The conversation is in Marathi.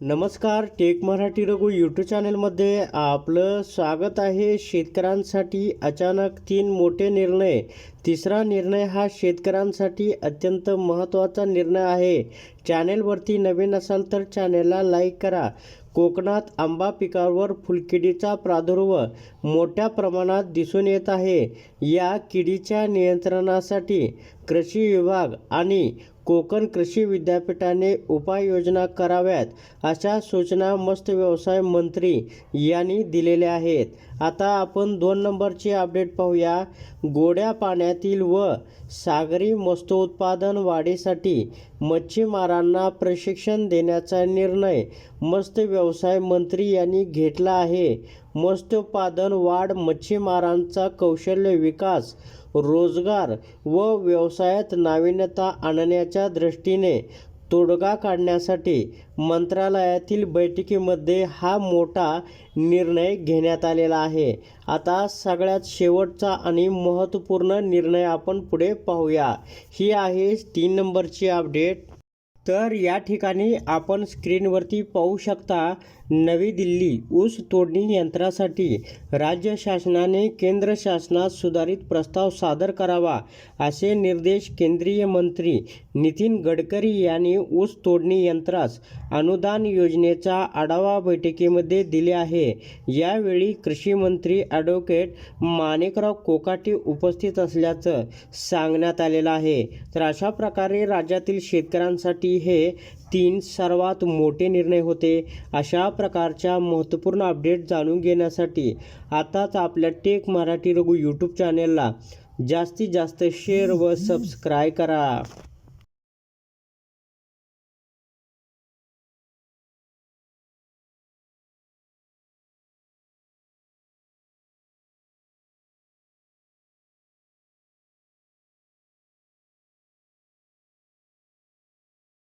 नमस्कार टेक मराठी रघु यूट्यूब चॅनलमध्ये आपलं स्वागत आहे. शेतकऱ्यांसाठी अचानक तीन मोठे निर्णय. तिसरा निर्णय हा शेतकऱ्यांसाठी अत्यंत महत्त्वाचा निर्णय आहे. चॅनेलवरती नवीन असाल तर चॅनेलला लाईक करा. कोकणात आंबा पिकावर फुलकिडीचा प्रादुर्भाव मोठ्या प्रमाणात दिसून येत आहे. या किडीच्या नियंत्रणासाठी कृषी विभाग आणि कोकण कृषी विद्यापीठाने उपाययोजना कराव्यात अशा सूचना मत्स्य व्यवसाय मंत्री यांनी दिलेल्या आहेत. आता आपण दोन नंबरची अपडेट पाहूया. गोड्या पाण्यातील व सागरी मत्स्योत्पादन वाढीसाठी मच्छीमारांना प्रशिक्षण देण्याचा निर्णय मत्स्य व्यवसाय मंत्री यांनी घेतला आहे. मत्स्योत्पादन वाढ मच्छीमारांचा कौशल्य विकास रोजगार व व्यवसायात नाविन्यता आणण्याच्या दृष्टीने तोडगा काढण्यासाठी मंत्रालयातील बैठकीमध्ये हा मोठा निर्णय घेण्यात आलेला आहे. आता सगळ्यात शेवटचा आणि महत्त्वपूर्ण निर्णय आपण पुढे पाहूया. ही आहे तीन नंबरची अपडेट. तर या ठिकाणी आपण स्क्रीनवरती पाहू शकता नवी दिल्ली ऊस तोडणी यंत्रासाठी राज्य शासनाने केंद्र शासनात सुधारित प्रस्ताव सादर करावा असे निर्देश केंद्रीय मंत्री नितीन गडकरी यांनी ऊस तोडणी यंत्रास अनुदान योजनेचा आढावा बैठकीमध्ये दिले आहे. यावेळी कृषी मंत्री ॲडव्होकेट माणिकराव कोकाटे उपस्थित असल्याचं सांगण्यात आलेलं आहे. तर अशा प्रकारे राज्यातील शेतकऱ्यांसाठी हे तीन सर्वात मोठे निर्णय होते. अशा प्रकारच्या महत्त्वपूर्ण अपडेट जाणून घेण्यासाठी आताच आपल्या टेक मराठी रघु यूट्यूब चॅनेलला जास्तीत जास्त शेअर व सबस्क्राईब करा.